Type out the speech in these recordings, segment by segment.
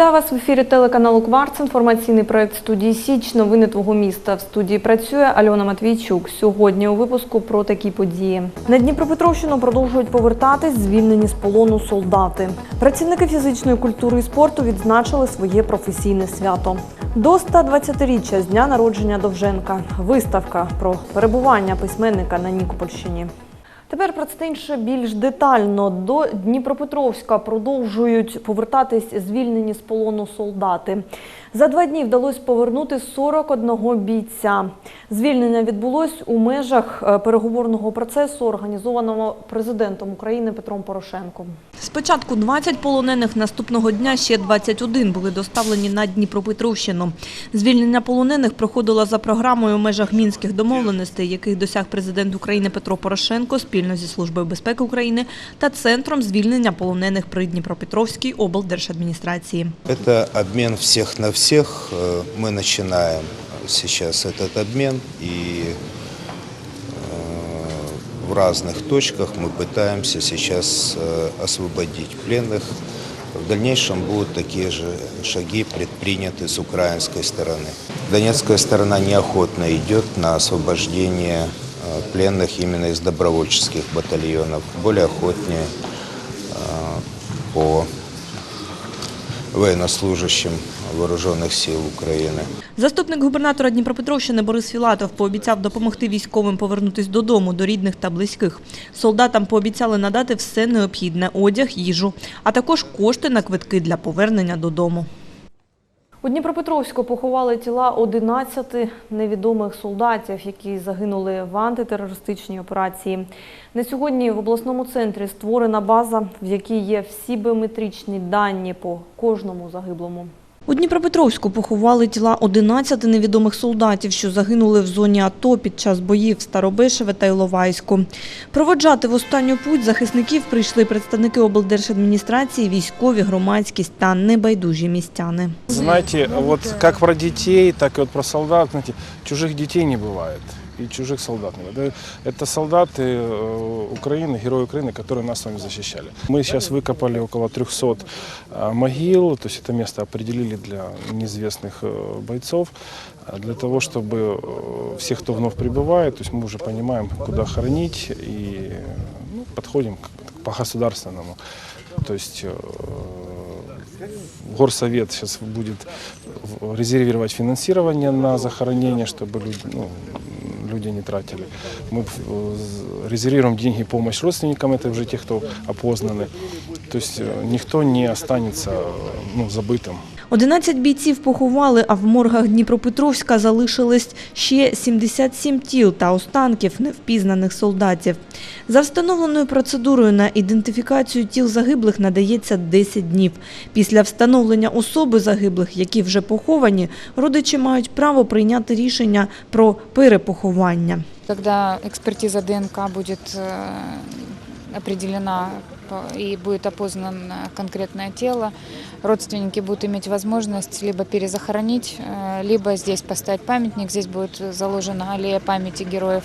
Вітаю вас в ефірі телеканалу Кварц. Інформаційний проект студії Січ. Новини твого міста. В студії працює Альона Матвійчук. Сьогодні у випуску про такі події. На Дніпропетровщину продовжують повертатись звільнені з полону солдати. Працівники фізичної культури і спорту відзначили своє професійне свято. До 120-річчя з дня народження Довженка. Виставка про перебування письменника на Нікопольщині. Тепер про це інше більш детально. До Дніпропетровська продовжують повертатись звільнені з полону солдати. За два дні вдалося повернути 41 бійця. Звільнення відбулось у межах е, переговорного процесу, організованого президентом України Петром Порошенком. Спочатку 20 полонених, наступного дня ще 21 були доставлені на Дніпропетровщину. Звільнення полонених проходило за програмою у межах мінських домовленостей, яких досяг президент України Петро Порошенко спільно зі Службою безпеки України та Центром звільнення полонених при Дніпропетровській облдержадміністрації. Это обмен всех на всех. Э, Мы начинаем сейчас этот обмен и э, в разных точках мы пытаемся сейчас э, освободить пленных. В дальнейшем будут такие же шаги предприняты с украинской стороны. Донецкая сторона неохотно идет на освобождение пленных именно из добровольческих батальонов. Более охотнее по военнослужащим вооружених сил України. Заступник губернатора Дніпропетровщини Борис Філатов пообіцяв допомогти військовим повернутись додому, до рідних та близьких. Солдатам пообіцяли надати все необхідне – одяг, їжу, а також кошти на квитки для повернення додому. У Дніпропетровську поховали тіла 11 невідомих солдатів, які загинули в антитерористичній операції. На сьогодні в обласному центрі створена база, в якій є всі біометричні дані по кожному загиблому. У Дніпропетровську поховали тіла 11 невідомих солдатів, що загинули в зоні АТО під час боїв в Старобишеве та Іловайську. Проводжати в останню путь захисників прийшли представники облдержадміністрації, військові, громадськість та небайдужі містяни. Знаєте, от як про дітей, так і от про солдат, Знаєте, чужих дітей не бывает. И чужих солдат. Это солдаты э, Украины, герои Украины, которые нас с вами защищали. Мы сейчас выкопали около 300 э, могил, то есть это место определили для неизвестных э, бойцов, для того, чтобы всех, кто вновь прибывает, то есть мы уже понимаем, куда хоронить и ну, подходим по государственному. То есть горсовет сейчас будет резервировать финансирование на захоронение, чтобы люди, ну, люди не тратили. Мы э, з- резервируем деньги, помощь родственникам, это уже те, кто опознаны. То есть э, никто не останется э, ну, забытым. 11 бійців поховали, а в моргах Дніпропетровська залишились ще 77 тіл та останків невпізнаних солдатів. За встановленою процедурою на ідентифікацію тіл загиблих надається 10 днів. Після встановлення особи загиблих, які вже поховані, родичі мають право прийняти рішення про перепоховання. Когда экспертиза ДНК будет э, определена и будет опознано конкретное тело, родственники будут иметь возможность либо перезахоронить, э, либо здесь поставить памятник. Здесь будет заложена аллея памяти героев,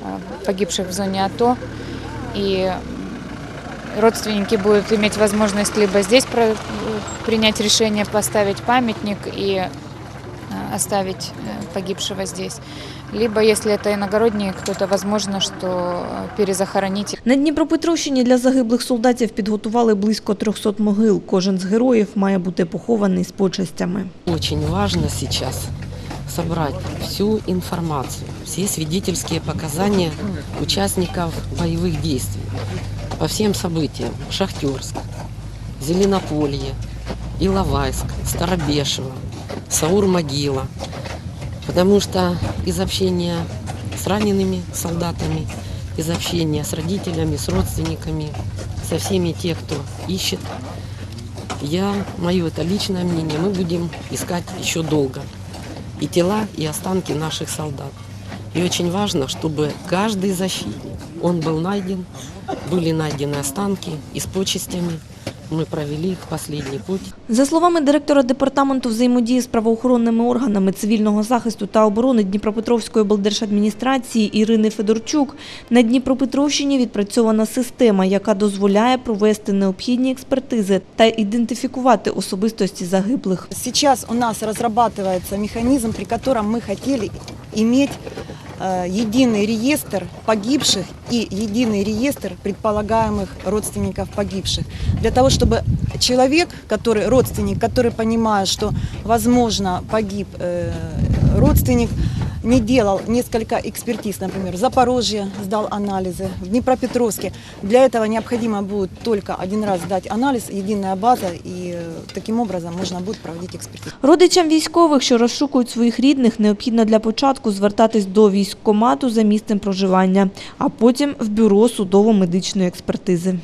э, погибших в зоне АТО. И родственники будут иметь возможность либо здесь про- принять решение поставить памятник и э, оставить э, погибшего здесь. Либо, если это иногородние кто-то, возможно, что э, перезахоронить На Дніпропетровщині для загиблих солдатів підготували близько 300 могил. Кожен з героїв має бути похований з почестями. Очень важно сейчас собрать всю информацию, все свидетельские показания участников боевых действий по всем событиям. Шахтерск, Зеленополье, Иловайск, Старобешево, Саур-Могила. Потому что из общения с ранеными солдатами, из общения с родителями, с родственниками, со всеми тех, кто ищет я, мое это личное мнение, мы будем искать еще долго и тела, и останки наших солдат. И очень важно, чтобы каждый защитник, он был найден, были найдены останки и с почестями, мы провели в последний путь. За словами директора департаменту взаємодії з правоохоронними органами цивільного захисту та оборони Дніпропетровської облдержадміністрації Ірини Федорчук, на Дніпропетровщині відпрацьована система, яка дозволяє провести необхідні експертизи та ідентифікувати особистості загиблих. Сейчас у нас разрабатывается механизм, при котором мы хотели иметь э, единый реестр погибших и единый реестр предполагаемых родственников погибших. Для того, чтобы человек, который родственник, который понимает, что возможно погиб э, родственник, не делал несколько экспертиз, например, в Запорожье сдал анализы, в Днепропетровске. Для этого необходимо будет только один раз сдать анализ, единая база, и э, таким образом можно будет проводить экспертизу. Родичам військових, що розшукують своїх рідних, необхідно для початку звертатись до військкомату за місцем проживання, а потім в бюро судово-медичної експертизи.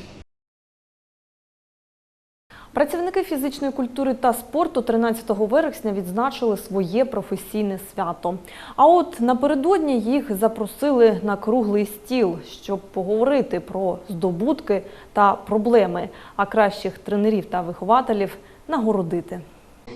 Працівники фізичної культури та спорту 13 вересня відзначили своє професійне свято. А от напередодні їх запросили на круглий стіл, щоб поговорити про здобутки та проблеми, а кращих тренерів та вихователів нагородити.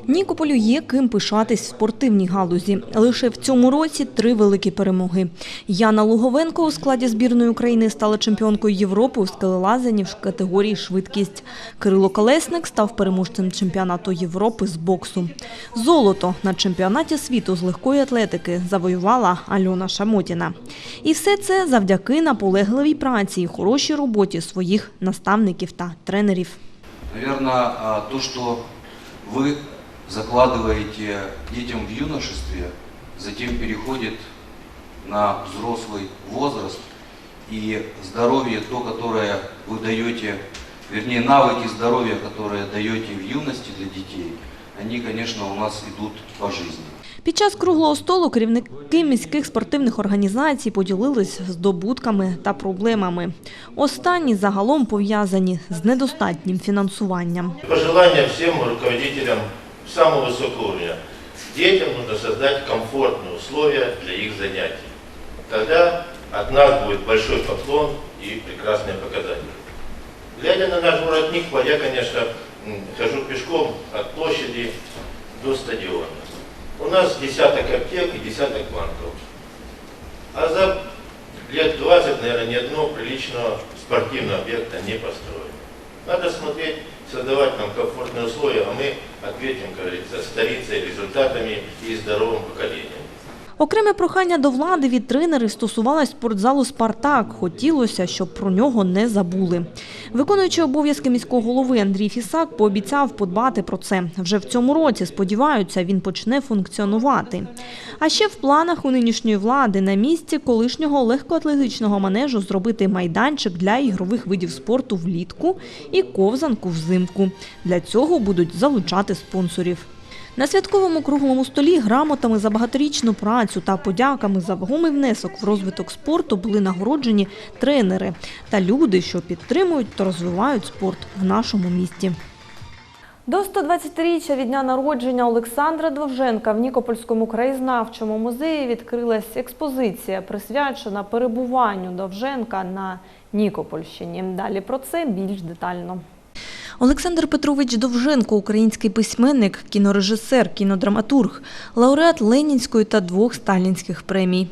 Нікополю є ким пишатись в спортивній галузі. Лише в цьому році три великі перемоги. Яна Луговенко у складі збірної України стала чемпіонкою Європи у скелелазанні в категорії швидкість. Кирило Колесник став переможцем чемпіонату Європи з боксу. Золото на чемпіонаті світу з легкої атлетики завоювала Альона Шамотіна. І все це завдяки наполегливій праці і хорошій роботі своїх наставників та тренерів. Наверное, то, что вы закладываете детям в юношестве, затем переходит на взрослый возраст, и здоровье, то, которое вы даете, вернее, навыки здоровья, которые даете в юности для детей, они, конечно, у нас идут по жизни. Під час круглого столу керівники міських спортивних організацій поділились здобутками та проблемами. Останні загалом пов'язані з недостатнім фінансуванням. Пожелание всем руководителям самого высокого уровня. Детям нужно создать комфортные условия для их занятий. Тогда от нас будет большой поклон и прекрасные показатели. Глядя на наш Никополь, я, конечно, хожу пешком от площади до стадиона. У нас десяток аптек и десяток банков. А за лет 20, наверное, ни одного приличного спортивного объекта не построено. Надо смотреть, создавать нам комфортные условия, а мы ответим, как говорится, столицей, результатами и здоровым поколением. Окреме прохання до влади від тренерів стосувалось спортзалу «Спартак». Хотілося, щоб про нього не забули. Виконуючий обов'язки міського голови Андрій Фісак пообіцяв подбати про це. Вже в цьому році, сподіваються, він почне функціонувати. А ще в планах у нинішньої влади на місці колишнього легкоатлетичного манежу зробити майданчик для ігрових видів спорту влітку і ковзанку взимку. Для цього будуть залучати спонсорів. На святковому круглому столі грамотами за багаторічну працю та подяками за вагомий внесок в розвиток спорту були нагороджені тренери та люди, що підтримують та розвивають спорт в нашому місті. До 120-річчя від дня народження Олександра Довженка в Нікопольському краєзнавчому музеї відкрилась експозиція, присвячена перебуванню Довженка на Нікопольщині. Далі про це більш детально. Олександр Петрович Довженко, український письменник, кінорежисер, кінодраматург, лауреат Ленінської та двох сталінських премій.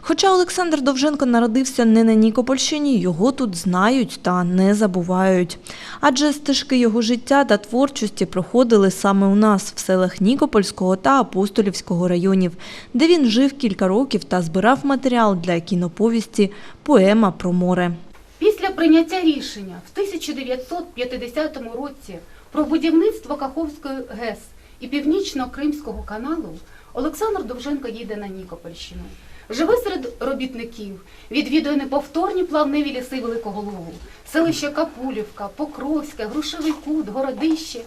Хоча Олександр Довженко народився не на Нікопольщині, його тут знають та не забувають. Адже стежки його життя та творчості проходили саме у нас, в селах Нікопольського та Апостолівського районів, де він жив кілька років та збирав матеріал для кіноповісті Поема про море. Після прийняття рішення в 1950 році про будівництво Каховської ГЕС і Північно-Кримського каналу Олександр Довженко їде на Нікопольщину. Живе серед робітників, відвідує неповторні плавневі ліси Великого Лугу, селище Капулівка, Покровське, Грушевий Кут, Городище.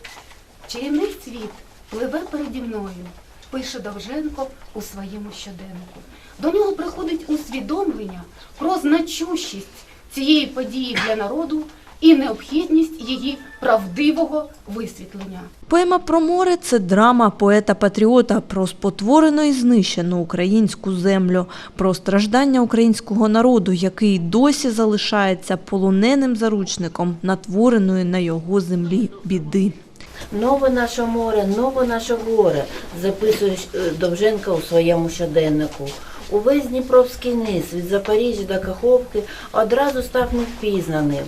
Чарівний цвіт пливе переді мною, пише Довженко у своєму щоденнику. До нього приходить усвідомлення про значущість цієї події для народу і необхідність її правдивого висвітлення. Поема про море це драма поета-патріота про спотворену і знищену українську землю, про страждання українського народу, який досі залишається полоненим заручником натвореної на його землі біди. Нове наше море, нове наше горе, записує е, Довженко у своєму щоденнику. Увесь Дніпровський низ від Запоріжжя до Каховки одразу став невпізнаним.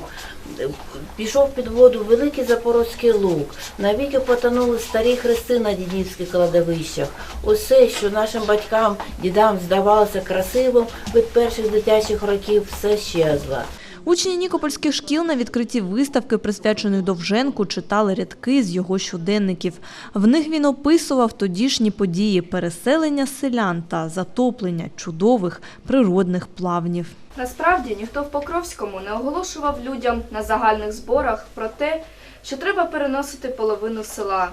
Пішов під воду великий Запорозький луг, навіки потонули старі хрести на дідівських кладовищах. Усе, що нашим батькам, дідам здавалося красивим від перших дитячих років, все щезло. Учні нікопольських шкіл на відкритті виставки, присвяченої Довженку, читали рядки з його щоденників. В них він описував тодішні події переселення селян та затоплення чудових природних плавнів. Насправді ніхто в Покровському не оголошував людям на загальних зборах про те, що треба переносити половину села.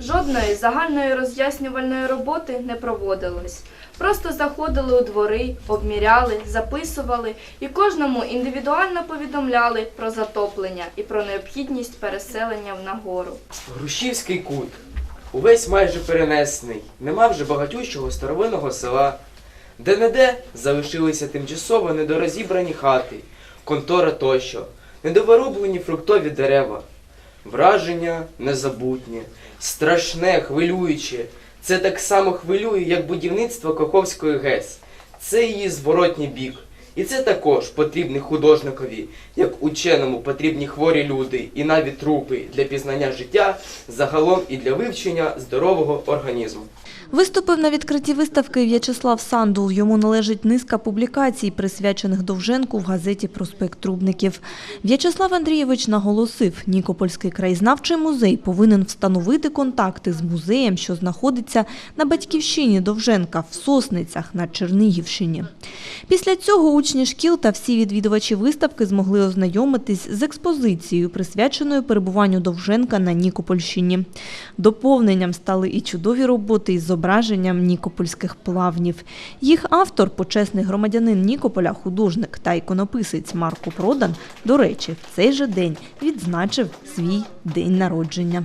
Жодної загальної роз'яснювальної роботи не проводилось. Просто заходили у двори, обміряли, записували і кожному індивідуально повідомляли про затоплення і про необхідність переселення в нагору. Грушівський кут. Увесь майже перенесений. Нема вже багатющого старовинного села. Де-не-де залишилися тимчасово недорозібрані хати, контора тощо, недовироблені фруктові дерева. Враження незабутнє, страшне, хвилююче. Це так само хвилює, як будівництво Каховської ГЕС. Це її зворотній бік. І це також потрібне художникові, як ученому потрібні хворі люди і навіть трупи для пізнання життя, загалом і для вивчення здорового організму. Виступив на відкритті виставки В'ячеслав Сандул. Йому належить низка публікацій, присвячених Довженку в газеті «Проспект Трубників». В'ячеслав Андрійович наголосив, Нікопольський краєзнавчий музей повинен встановити контакти з музеєм, що знаходиться на батьківщині Довженка в Сосницях на Чернігівщині. Після цього учні шкіл та всі відвідувачі виставки змогли ознайомитись з експозицією, присвяченою перебуванню Довженка на Нікопольщині. Доповненням стали і чудові роботи із зображенням нікопольських плавнів. Їх автор, почесний громадянин Нікополя, художник та іконописець Марко Продан, до речі, в цей же день відзначив свій день народження.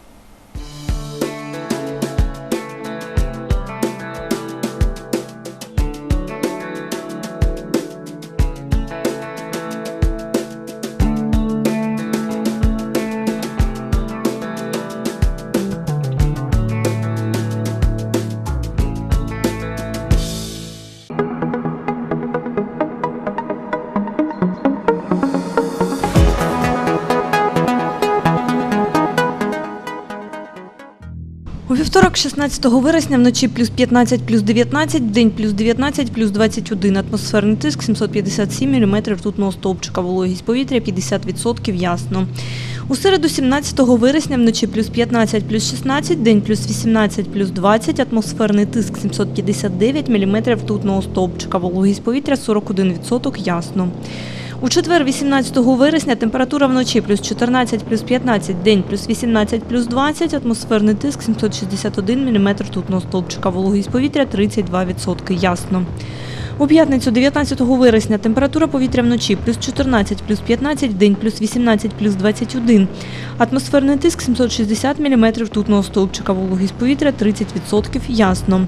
Вівторок, 16 вересня, вночі плюс 15, плюс 19, вдень плюс 19, плюс 21. Атмосферний тиск 757 мм ртутного стовпчика. Вологість повітря 50% ясно. У середу, 17 вересня, вночі плюс 15, плюс 16, день плюс 18, плюс 20. Атмосферний тиск 759 мм ртутного стовпчика. Вологість повітря 41% ясно. У четвер, 18 вересня, температура вночі плюс 14, плюс 15, день плюс 18, плюс 20, атмосферний тиск 761 мм ртутного стовпчика, вологість повітря 32%, ясно. У п'ятницю, 19 вересня, температура повітря вночі плюс 14, плюс 15, день плюс 18, плюс 21, атмосферний тиск 760 мм ртутного стовпчика, вологість повітря 30%, ясно.